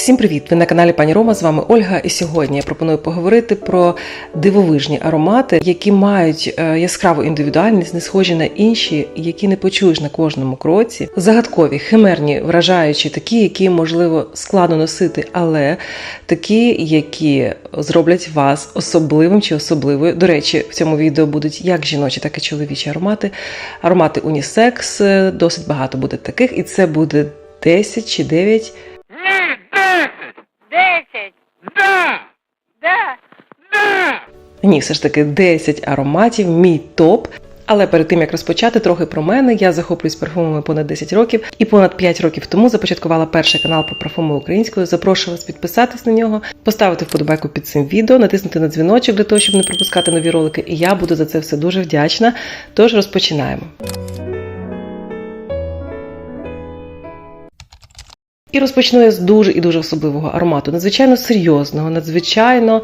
Всім привіт! Ви на каналі Пані Рома. З вами Ольга. І сьогодні я пропоную поговорити про дивовижні аромати, які мають е, яскраву індивідуальність, не схожі на інші, які не почуєш на кожному кроці. Загадкові, химерні, вражаючі, такі, які можливо складно носити, але такі, які зроблять вас особливим чи особливою. До речі, в цьому відео будуть як жіночі, так і чоловічі аромати. Аромати унісекс, е, досить багато буде таких, і це буде 10 чи 9 Ні, все ж таки 10 ароматів, мій топ. Але перед тим як розпочати, трохи про мене. Я захоплююсь парфумами понад 10 років і понад 5 років тому започаткувала перший канал про парфуми українською. Запрошую вас підписатись на нього, поставити вподобайку під цим відео, натиснути на дзвіночок для того, щоб не пропускати нові ролики. І я буду за це все дуже вдячна. Тож розпочинаємо. І розпочну я з дуже і дуже особливого аромату, надзвичайно серйозного, надзвичайно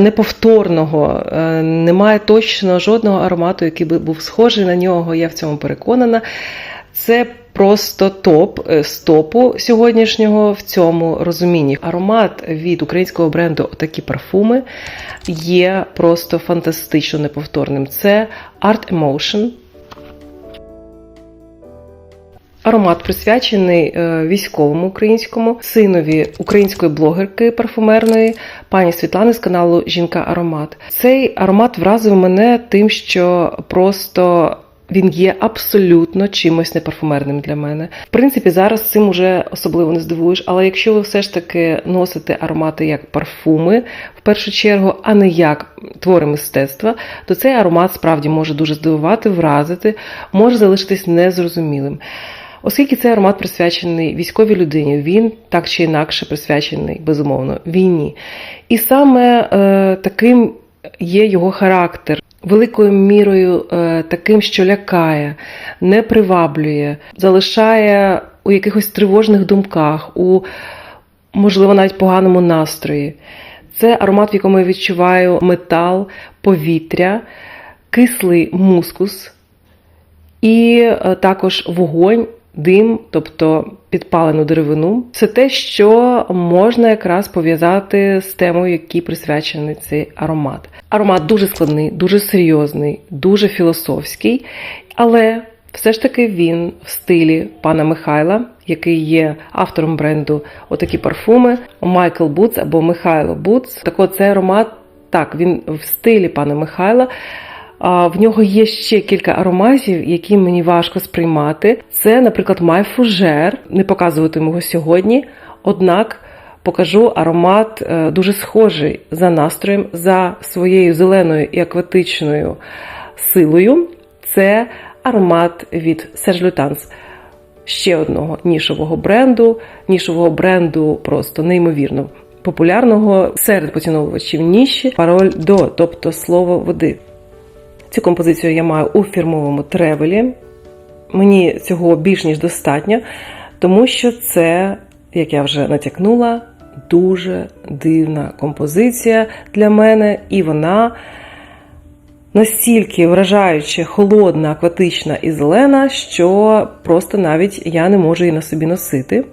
неповторного. Е, немає точно жодного аромату, який би був схожий на нього. Я в цьому переконана. Це просто топ е, з топу сьогоднішнього в цьому розумінні. Аромат від українського бренду Отакі парфуми є просто фантастично неповторним. Це Art Emotion. Аромат присвячений е, військовому українському синові української блогерки парфумерної пані Світлани з каналу Жінка Аромат. Цей аромат вразив мене тим, що просто. Він є абсолютно чимось непарфумерним для мене. В принципі, зараз цим уже особливо не здивуєш, але якщо ви все ж таки носите аромати як парфуми в першу чергу, а не як твори мистецтва, то цей аромат справді може дуже здивувати, вразити, може залишитись незрозумілим. Оскільки цей аромат присвячений військовій людині, він так чи інакше присвячений, безумовно, війні. І саме е, таким є його характер. Великою мірою е, таким, що лякає, не приваблює, залишає у якихось тривожних думках, у, можливо, навіть поганому настрої. Це аромат, в якому я відчуваю метал, повітря, кислий мускус і е, також вогонь дим, тобто підпалену деревину, це те, що можна якраз пов'язати з темою, якій присвячений цей аромат. Аромат дуже складний, дуже серйозний, дуже філософський, але все ж таки він в стилі пана Михайла, який є автором бренду отакі парфуми Майкл Буц або Михайло Буц. Так от цей аромат, так, він в стилі пана Михайла. В нього є ще кілька ароматів, які мені важко сприймати. Це, наприклад, Майфужер. Не показуватиму його сьогодні, однак покажу аромат е, дуже схожий за настроєм, за своєю зеленою і акватичною силою. Це аромат від Serge Lutens. Ще одного нішового бренду, нішового бренду просто неймовірно популярного серед поціновувачів ніші пароль до, тобто слово води. Цю композицію я маю у фірмовому тревелі. Мені цього більш ніж достатньо, тому що це, як я вже натякнула, дуже дивна композиція для мене, і вона настільки вражаюче, холодна, акватична і зелена, що просто навіть я не можу її на собі носити.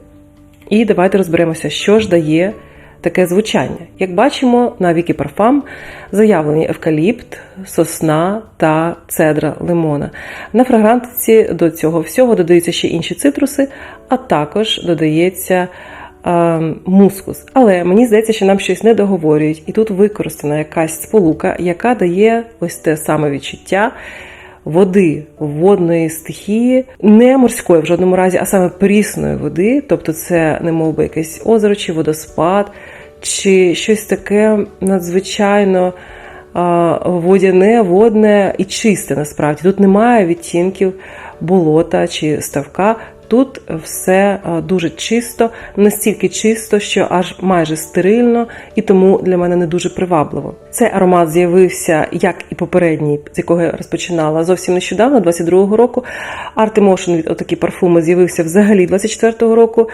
І давайте розберемося, що ж дає таке звучання. Як бачимо, на Вікі Парфам заявлені евкаліпт, сосна та цедра лимона. На фрагрантиці до цього всього додаються ще інші цитруси, а також додається е, мускус. Але мені здається, що нам щось не договорюють, і тут використана якась сполука, яка дає ось те саме відчуття. Води водної стихії, не морської в жодному разі, а саме прісної води, тобто це не мов би якесь озеро чи водоспад, чи щось таке надзвичайно водяне, водне і чисте насправді. Тут немає відтінків болота чи ставка. Тут все дуже чисто, настільки чисто, що аж майже стерильно, і тому для мене не дуже привабливо. Цей аромат з'явився, як і попередній, з якого я розпочинала зовсім нещодавно, 22-го року. Art Emotion від отакі парфуми з'явився взагалі 24-го року,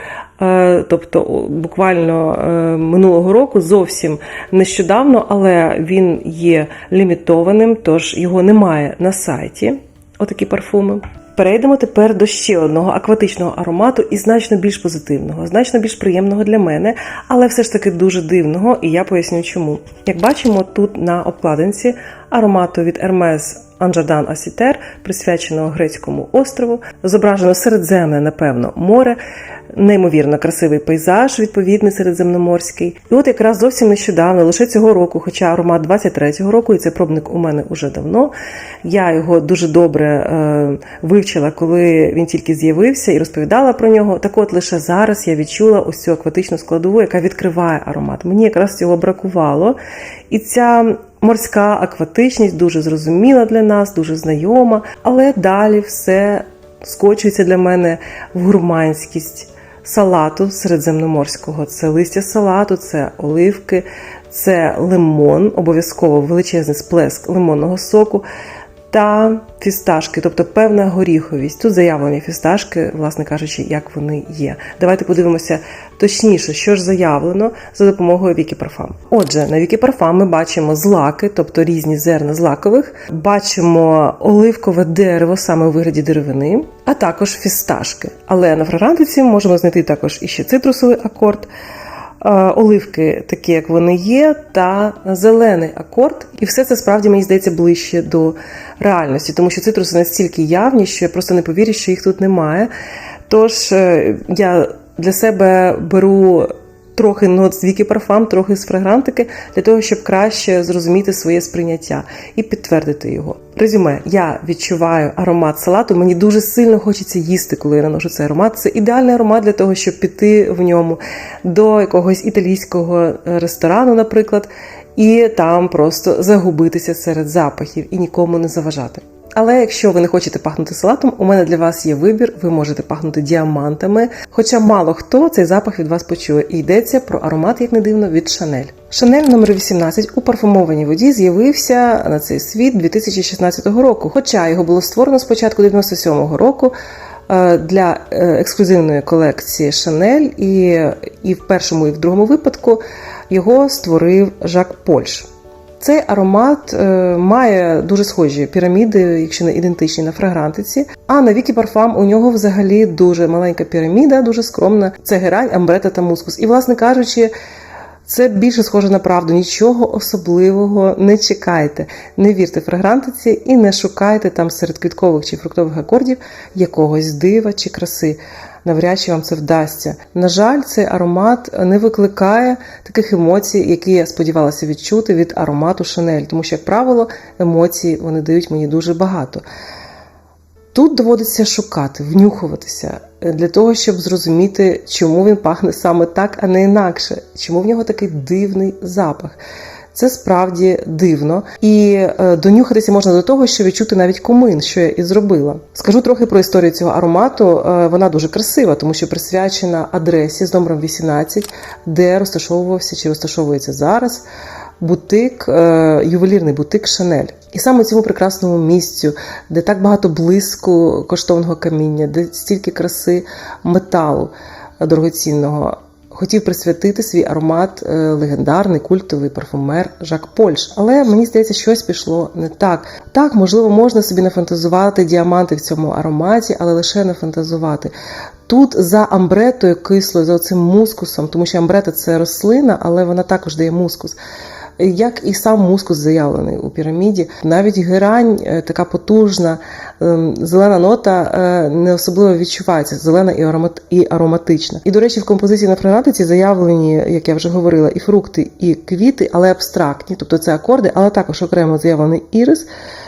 тобто буквально минулого року, зовсім нещодавно, але він є лімітованим, тож його немає на сайті. Отакі парфуми. Перейдемо тепер до ще одного акватичного аромату і значно більш позитивного, значно більш приємного для мене, але все ж таки дуже дивного, і я поясню чому. Як бачимо, тут на обкладинці аромату від Hermes Анжардан Асітер, присвяченого грецькому острову, зображено середземне, напевно, море, неймовірно красивий пейзаж, відповідний середземноморський. І от якраз зовсім нещодавно, лише цього року, хоча аромат 23-го року, і це пробник у мене уже давно. Я його дуже добре е, вивчила, коли він тільки з'явився, і розповідала про нього. Так от лише зараз я відчула ось цю акватичну складову, яка відкриває аромат. Мені якраз цього бракувало. І ця морська акватичність дуже зрозуміла для нас, дуже знайома, але далі все скочується для мене в гурманськість салату середземноморського. Це листя салату, це оливки, це лимон, обов'язково величезний сплеск лимонного соку. Та фісташки, тобто певна горіховість. Тут заявлені фісташки, власне кажучи, як вони є. Давайте подивимося точніше, що ж заявлено за допомогою Вікі Парфам. Отже, на Вікі Парфам ми бачимо злаки, тобто різні зерна злакових, бачимо оливкове дерево саме у вигляді деревини, а також фісташки. Але на фрагрантиці можемо знайти також іще цитрусовий акорд. Е, Оливки, такі як вони є, та зелений акорд, і все це справді мені здається ближче до реальності, тому що цитруси настільки явні, що я просто не повірю, що їх тут немає. Тож е, я для себе беру трохи нот з віки парфам, трохи з фрагрантики, для того, щоб краще зрозуміти своє сприйняття і підтвердити його. Резюме, я відчуваю аромат салату. Мені дуже сильно хочеться їсти, коли я наношу цей аромат. Це ідеальний аромат для того, щоб піти в ньому до якогось італійського е, ресторану, наприклад, і там просто загубитися серед запахів і нікому не заважати. Але якщо ви не хочете пахнути салатом, у мене для вас є вибір. Ви можете пахнути діамантами. Хоча мало хто цей запах від вас почує. І йдеться про аромат, як не дивно, від Шанель. Шанель номер 18 у парфумованій воді з'явився на цей світ 2016 року. Хоча його було створено спочатку 97-го року е, для е, ексклюзивної колекції Шанель, і, і в першому і в другому випадку його створив Жак Польш. Цей аромат е, має дуже схожі піраміди, якщо не ідентичні на фрагрантиці. А на Вікі Парфам у нього взагалі дуже маленька піраміда, дуже скромна. Це герань, амбрета та мускус. І, власне кажучи, це більше схоже на правду. Нічого особливого не чекайте. Не вірте фрагрантиці і не шукайте там серед квіткових чи фруктових акордів якогось дива чи краси. Навряд чи вам це вдасться. На жаль, цей аромат не викликає таких емоцій, які я сподівалася відчути від аромату Шанель, тому що, як правило, емоції вони дають мені дуже багато. Тут доводиться шукати, внюхуватися для того, щоб зрозуміти, чому він пахне саме так, а не інакше, чому в нього такий дивний запах. Це справді дивно, і е, донюхатися можна до того, що відчути навіть кумин, що я і зробила. Скажу трохи про історію цього аромату. Е, вона дуже красива, тому що присвячена адресі з номером 18, де розташовувався чи розташовується зараз бутик, е, ювелірний бутик Шанель. І саме цьому прекрасному місцю, де так багато блиску коштовного каміння, де стільки краси металу дорогоцінного, хотів присвятити свій аромат е, легендарний культовий парфумер Жак Польш. Але мені здається, щось пішло не так. Так, можливо, можна собі нафантазувати діаманти в цьому ароматі, але лише нафантазувати. Тут за амбретою кислою, за цим мускусом, тому що амбрета це рослина, але вона також дає мускус. Як і сам мускус заявлений у піраміді, навіть герань е, така потужна, ем, зелена нота е, не особливо відчувається, зелена і аромат і ароматична. І до речі, в композиції на фрагрантиці заявлені, як я вже говорила, і фрукти, і квіти, але абстрактні, тобто це акорди, але також окремо заявлений ірис,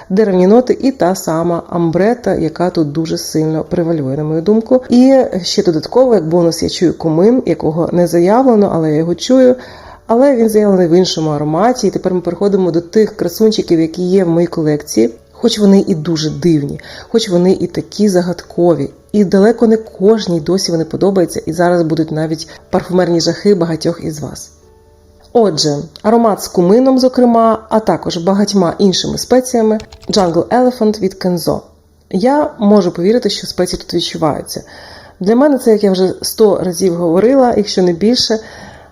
деревні ноти і та сама амбрета, яка тут дуже сильно превалює, на мою думку. І ще додатково, як бонус, я чую комин, якого не заявлено, але я його чую. Але він заявлений в іншому ароматі, і тепер ми переходимо до тих красунчиків, які є в моїй колекції. Хоч вони і дуже дивні, хоч вони і такі загадкові, і далеко не кожній досі вони подобаються, і зараз будуть навіть парфумерні жахи багатьох із вас. Отже, аромат з кумином, зокрема, а також багатьма іншими спеціями Jungle Elephant від Kenzo. Я можу повірити, що спеції тут відчуваються. Для мене це, як я вже 100 разів говорила, якщо не більше,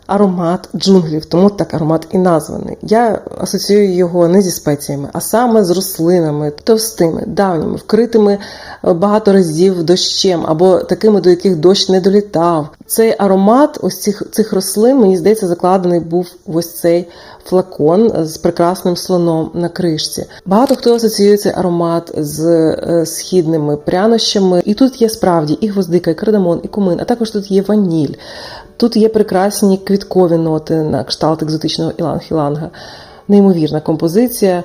аромат джунглів, тому так аромат і названий. Я асоціюю його не зі спеціями, а саме з рослинами, товстими, давніми, вкритими е, багато разів дощем або такими, до яких дощ не долітав. Цей аромат ось цих, цих рослин, мені здається, закладений був в ось цей флакон з прекрасним слоном на кришці. Багато хто асоціює цей аромат з е, східними прянощами. І тут є справді і гвоздика, і кардамон, і кумин, а також тут є ваніль. Тут є прекрасні квіткові ноти на кшталт екзотичного іланг-іланга. Неймовірна композиція.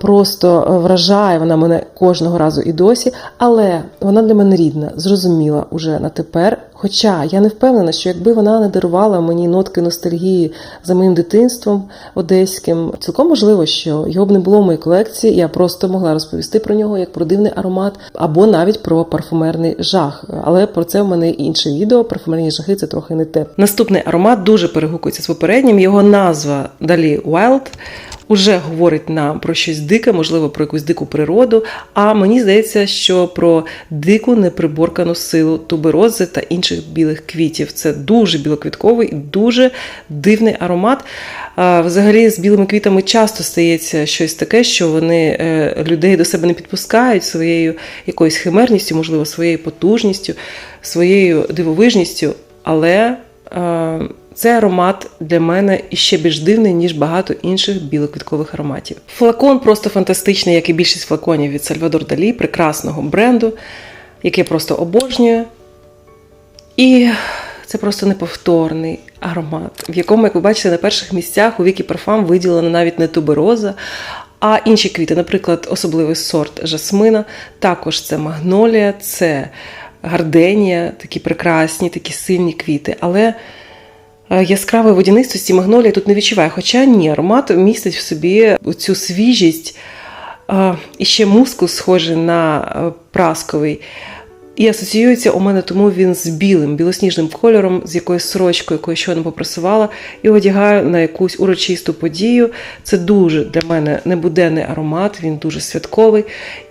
Просто е, вражає вона мене кожного разу і досі, але вона для мене рідна, зрозуміла уже на тепер. Хоча я не впевнена, що якби вона не дарувала мені нотки ностальгії за моїм дитинством одеським, цілком можливо, що його б не було в моїй колекції, я просто могла розповісти про нього як про дивний аромат, або навіть про парфумерний жах. Але про це в мене інше відео. Парфумерні жахи це трохи не те. Наступний аромат дуже перегукується з попереднім. Його назва далі Wild уже говорить нам про щось дике, можливо, про якусь дику природу. А мені здається, що про дику неприборкану силу туберози та інших білих квітів. Це дуже білоквітковий і дуже дивний аромат. Взагалі, з білими квітами часто стається щось таке, що вони е, людей до себе не підпускають своєю якоюсь химерністю, можливо, своєю потужністю, своєю дивовижністю. Але цей аромат для мене іще більш дивний, ніж багато інших білоквіткових ароматів. Флакон просто фантастичний, як і більшість флаконів від Сальвадор Далі, прекрасного бренду, який я просто обожнюю. І це просто неповторний аромат, в якому, як ви бачите, на перших місцях у Вікі Парфам виділена навіть не тубероза, а інші квіти, наприклад, особливий сорт жасмина, також це магнолія, це гарденія, такі прекрасні, такі сильні квіти. Але е, яскравої водянистості магнолія тут не відчуває. Хоча ні, аромат містить в собі цю свіжість е, і ще мускус схожий на е, прасковий. І асоціюється у мене тому він з білим, білосніжним кольором, з якоюсь сорочкою, яку я щойно попросувала, і одягаю на якусь урочисту подію. Це дуже для мене небуденний аромат, він дуже святковий.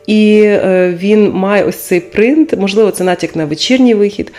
І е, він має ось цей принт, можливо, це натяк на вечірній вихід,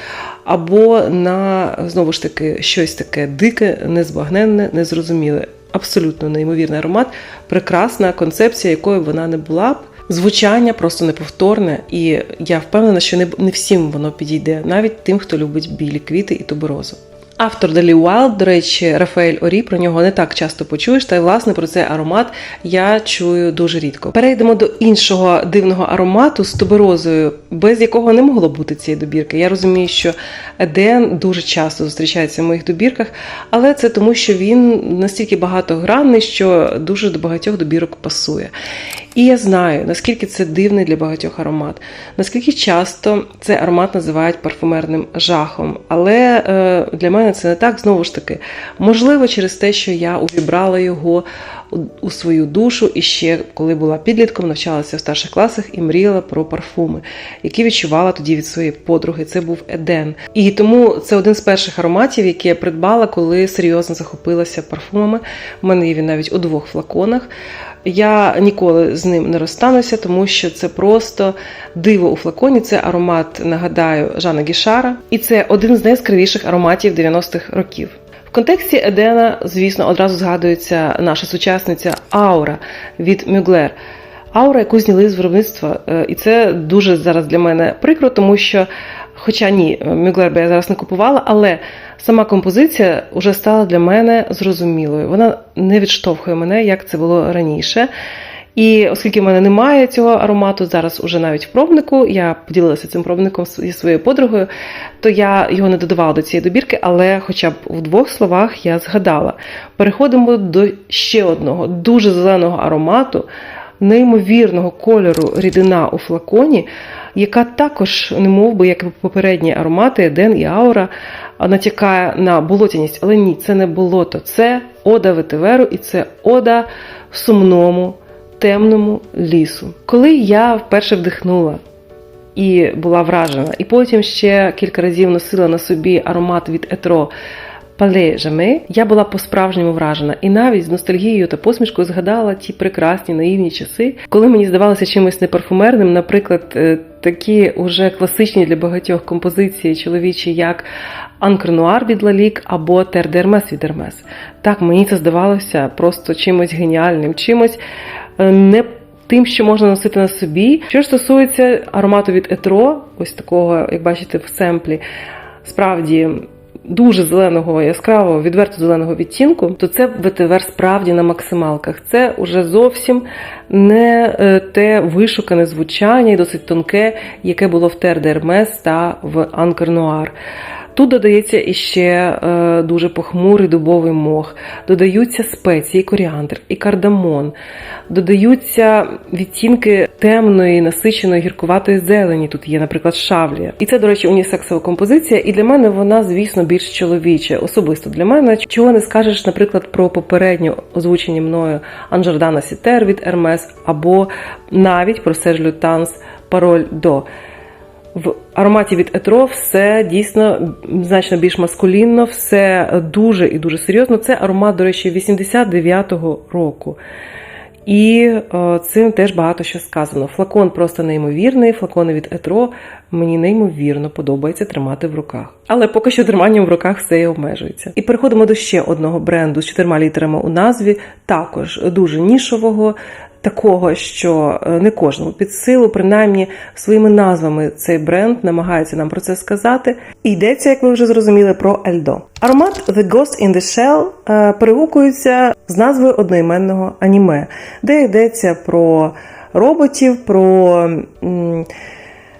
або на знову ж таки щось таке дике, незбагненне, незрозуміле. Абсолютно неймовірний аромат, прекрасна концепція, якою вона не була б. Звучання просто неповторне, і я впевнена, що не, всім воно підійде, навіть тим, хто любить білі квіти і туберозу. Автор Далі Уайлд, до речі, Рафаель Орі, про нього не так часто почуєш, та й власне про цей аромат я чую дуже рідко. Перейдемо до іншого дивного аромату з туберозою, без якого не могло бути цієї добірки. Я розумію, що Еден дуже часто зустрічається в моїх добірках, але це тому, що він настільки багатогранний, що дуже до багатьох добірок пасує. І я знаю, наскільки це дивний для багатьох аромат, наскільки часто цей аромат називають парфумерним жахом. Але е, для мене це не так знову ж таки. Можливо, через те, що я увібрала його у свою душу і ще коли була підлітком, навчалася в старших класах і мріяла про парфуми, які відчувала тоді від своєї подруги. Це був Еден. І тому це один з перших ароматів, які я придбала, коли серйозно захопилася парфумами. У мене є він навіть у двох флаконах. Я ніколи з ним не розстануся, тому що це просто диво у флаконі. Це аромат, нагадаю, Жана Гішара, і це один з найяскравіших ароматів 90-х років. В контексті Едена, звісно, одразу згадується наша сучасниця Аура від Мюглер. Аура, яку зняли з виробництва, Е, і це дуже зараз для мене прикро, тому що, хоча ні, Мюглер би я зараз не купувала, але сама композиція вже стала для мене зрозумілою. Вона не відштовхує мене, як це було раніше. І оскільки в мене немає цього аромату зараз уже навіть в пробнику, я поділилася цим пробником зі своєю подругою, то я його не додавала до цієї добірки, але хоча б в двох словах я згадала. Переходимо до ще одного дуже зеленого аромату, неймовірного кольору рідина у флаконі, яка також, не би, як попередні аромати, Еден і Аура, натякає на болотяність. Але ні, це не болото, це ода ветиверу і це ода сумному темному лісу. Коли я вперше вдихнула і була вражена, і потім ще кілька разів носила на собі аромат від Етро Пале Жаме, я була по-справжньому вражена, і навіть з ностальгією та посмішкою згадала ті прекрасні наївні часи, коли мені здавалося чимось непарфумерним, наприклад, е, такі уже класичні для багатьох композиції чоловічі, як Анкр Нуар від Лалік або Тер де від Ермес. Так, мені це здавалося просто чимось геніальним, чимось е, не тим, що можна носити на собі. Що ж стосується аромату від Етро, ось такого, як бачите, в семплі, справді. Дуже зеленого, яскравого, відверто зеленого відтінку, то це ветивер справді на максималках. Це уже зовсім не е, те вишукане звучання і досить тонке, яке було в Тер де та в Анкер Нуар. Тут додається іще е, дуже похмурий дубовий мох, додаються спеції, коріандр і кардамон, додаються відтінки темної, насиченої гіркуватої зелені. Тут є, наприклад, шавлія. І це, до речі, унісексова композиція. І для мене вона, звісно, більш чоловіча, особисто для мене. Чого не скажеш, наприклад, про попередньо озвучені мною Анжордана Сітер від Ермес, або навіть про Серж Лютанс Пароль до. В ароматі від Етро все дійсно значно більш маскулінно, все дуже і дуже серйозно. Це аромат, до речі, 89-го року. І е, цим теж багато що сказано. Флакон просто неймовірний. Флакони від Етро мені неймовірно подобається тримати в руках. Але поки що триманням в руках все і обмежується. І переходимо до ще одного бренду з чотирма літерами у назві, також дуже нішового. Такого, що е, не кожному під силу, принаймні своїми назвами цей бренд намагається нам про це сказати. І йдеться, як ви вже зрозуміли, про Ельдо. Аромат The Ghost in the Shell е, перегукується з назвою одноіменного аніме, де йдеться про роботів, про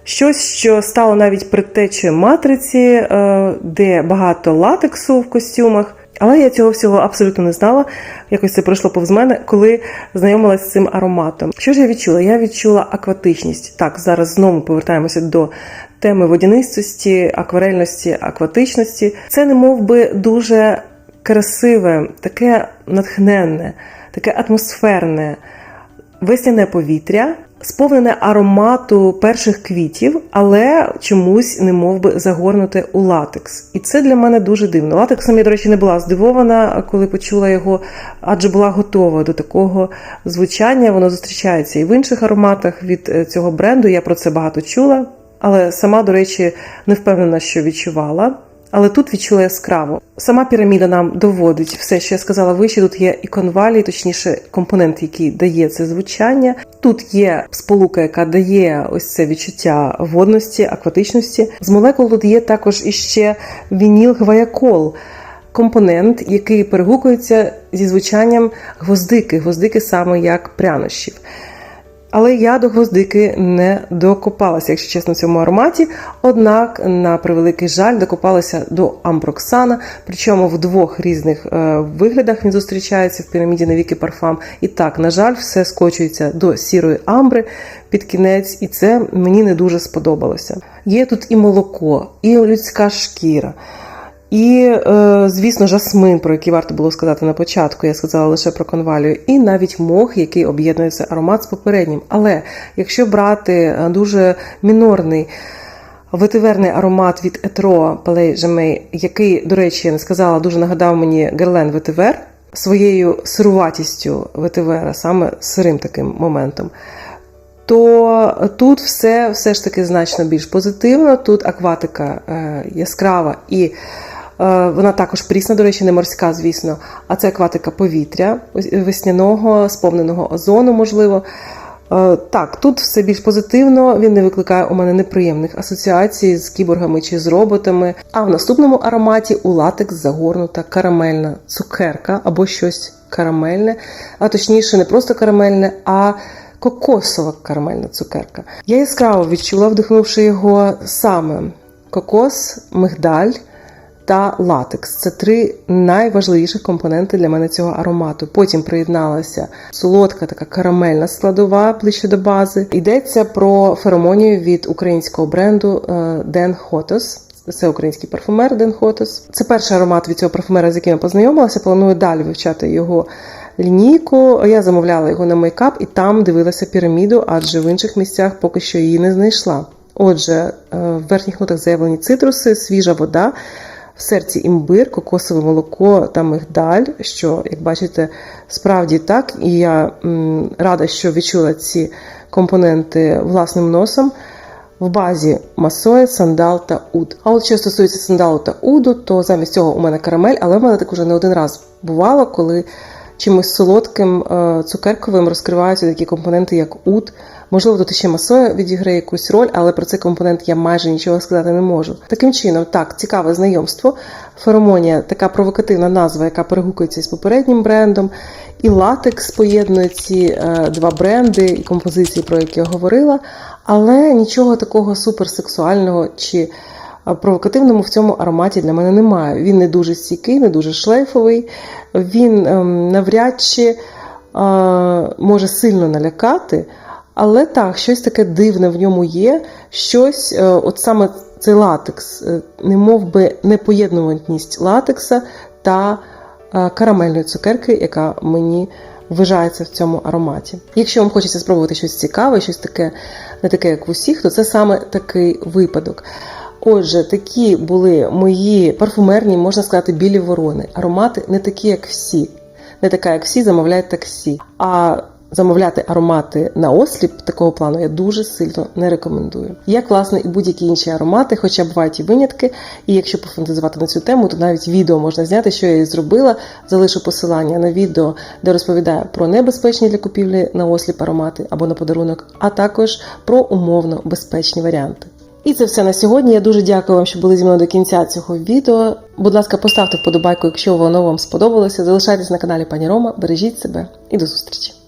щось, що стало навіть предтечею матриці, е, де багато латексу в костюмах. Але я цього всього абсолютно не знала. Якось це пройшло повз мене, коли знайомилася з цим ароматом. Що ж я відчула? Я відчула акватичність. Так, зараз знову повертаємося до теми водянистості, акварельності, акватичності. Це не мов би дуже красиве, таке натхненне, таке атмосферне, весняне повітря. Сповнене аромату перших квітів, але чомусь не мов би загорнуте у латекс. І це для мене дуже дивно. Латексом я, до речі, не була здивована, коли почула його, адже була готова до такого звучання. Воно зустрічається і в інших ароматах від е, цього бренду. Я про це багато чула, але сама, до речі, не впевнена, що відчувала. Але тут відчула яскраво. Сама піраміда нам доводить все, що я сказала вище. Тут є і конвалій, точніше, компонент, який дає це звучання. Тут є сполука, яка дає ось це відчуття водності, акватичності. З молекул тут є також іще вініл гваякол. Компонент, який перегукується зі звучанням гвоздики, гвоздики саме як прянощів. Але я до гвоздики не докопалася, якщо чесно, в цьому ароматі. Однак, на превеликий жаль, докопалася до амброксана, причому в двох різних е, виглядах він зустрічається в піраміді Навіки Парфам. І так, на жаль, все скочується до сірої амбри під кінець, і це мені не дуже сподобалося. Є тут і молоко, і людська шкіра. І, е, звісно, жасмин, про який варто було сказати на початку, я сказала лише про конвалію, і навіть мох, який об'єднує цей аромат з попереднім. Але якщо брати е, дуже мінорний ветиверний аромат від Етро Palais Jamay, який, до речі, я не сказала, дуже нагадав мені Герлен Ветивер своєю сируватістю ветивера, саме сирим таким моментом. То тут все все ж таки значно більш позитивно. Тут акватика е, яскрава і вона також прісна, до речі, не морська, звісно, а це акватика повітря весняного, сповненого озону, можливо. Е, так, тут все більш позитивно, він не викликає у мене неприємних асоціацій з кіборгами чи з роботами. А в наступному ароматі у латекс загорнута карамельна цукерка або щось карамельне, а точніше, не просто карамельне, а кокосова карамельна цукерка. Я яскраво відчула, вдихнувши його саме кокос, мигдаль та латекс. Це три найважливіших компоненти для мене цього аромату. Потім приєдналася солодка така карамельна складова ближче до бази. Йдеться про феромонію від українського бренду Den Hotos. Це український парфумер Ден Хотос. Це перший аромат від цього парфумера, з яким я познайомилася. Планую далі вивчати його лінійку. Я замовляла його на мейкап і там дивилася піраміду, адже в інших місцях поки що її не знайшла. Отже, е, в верхніх нотах заявлені цитруси, свіжа вода, в серці імбир, кокосове молоко та мигдаль, що, як бачите, справді так. І я рада, що відчула ці компоненти власним носом. в базі масоя, сандал та уд. А от що стосується сандалу та уду, то замість цього у мене карамель, але в мене так уже не один раз бувало, коли чимось солодким е, цукерковим розкриваються такі компоненти, як уд. Можливо, тут ще масоя відіграє якусь роль, але про цей компонент я майже нічого сказати не можу. Таким чином, так, цікаве знайомство. Феромонія така провокативна назва, яка перегукується з попереднім брендом. І латекс поєднує ці е, два бренди і композиції, про які я говорила, але нічого такого суперсексуального чи провокативному в цьому ароматі для мене немає. Він не дуже стійкий, не дуже шлейфовий, він ем, навряд чи е, може сильно налякати. Але так, щось таке дивне в ньому є, щось, е, от саме цей латекс, е, не мов би непоєднуваність латекса та карамельної цукерки, яка мені вважається в цьому ароматі. Якщо вам хочеться спробувати щось цікаве, щось таке, не таке, як в усіх, то це саме такий випадок. Отже, такі були мої парфумерні, можна сказати, білі ворони. Аромати не такі, як всі. Не така, як всі, замовляють таксі. А замовляти аромати на осліп такого плану я дуже сильно не рекомендую. Як власне і будь-які інші аромати, хоча бувають і винятки. І якщо пофантазувати на цю тему, то навіть відео можна зняти, що я і зробила. Залишу посилання на відео, де розповідаю про небезпечні для купівлі на осліп аромати або на подарунок, а також про умовно безпечні варіанти. І це все на сьогодні. Я дуже дякую вам, що були зі мною до кінця цього відео. Будь ласка, поставте вподобайку, якщо воно вам сподобалося. Залишайтесь на каналі Пані Рома, бережіть себе і до зустрічі!